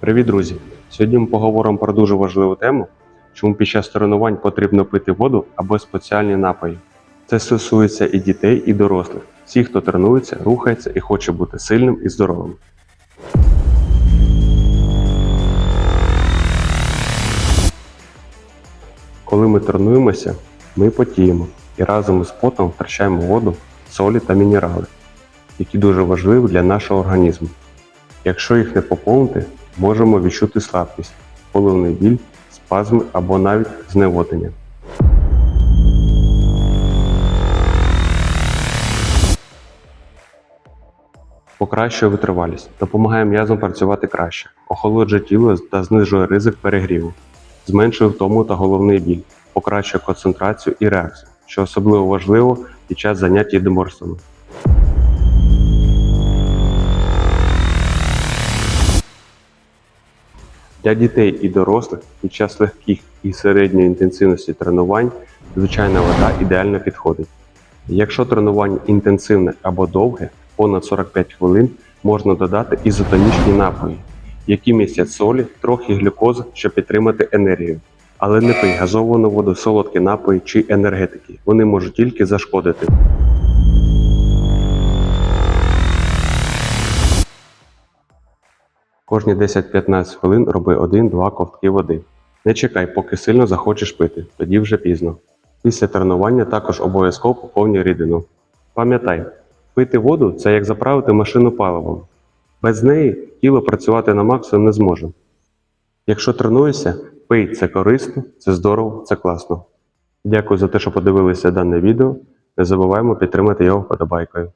Привіт, друзі! Сьогодні ми поговоримо про дуже важливу тему, чому під час тренувань потрібно пити воду або спеціальні напої. Це стосується і дітей, і дорослих. Всі, хто тренується, рухається і хоче бути сильним і здоровим. Коли ми тренуємося, ми потіємо і разом із потом втрачаємо воду, солі та мінерали, які дуже важливі для нашого організму. Якщо їх не поповнити, можемо відчути слабкість, головний біль, спазми або навіть зневоднення. Покращує витривалість, допомагає м'язам працювати краще, охолоджує тіло та знижує ризик перегріву, зменшує втому та головний біль, покращує концентрацію і реакцію, що особливо важливо під час занять єдиноборствами. Для дітей і дорослих під час легких і середньої інтенсивності тренувань звичайна вода ідеально підходить. Якщо тренування інтенсивне або довге, понад 45 хвилин, можна додати ізотонічні напої, які містять солі, трохи глюкози, щоб підтримати енергію. Але не пий газовану воду, солодкі напої чи енергетики. Вони можуть тільки зашкодити. Кожні 10-15 хвилин роби 1-2 ковтки води. Не чекай, поки сильно захочеш пити, тоді вже пізно. Після тренування також обов'язково поповнюй рідину. Пам'ятай, пити воду це як заправити машину паливом. Без неї тіло працювати на максимум не зможе. Якщо тренуєшся, пий це корисно, це здорово, це класно. Дякую за те, що подивилися дане відео. Не забуваємо підтримати його вподобайкою.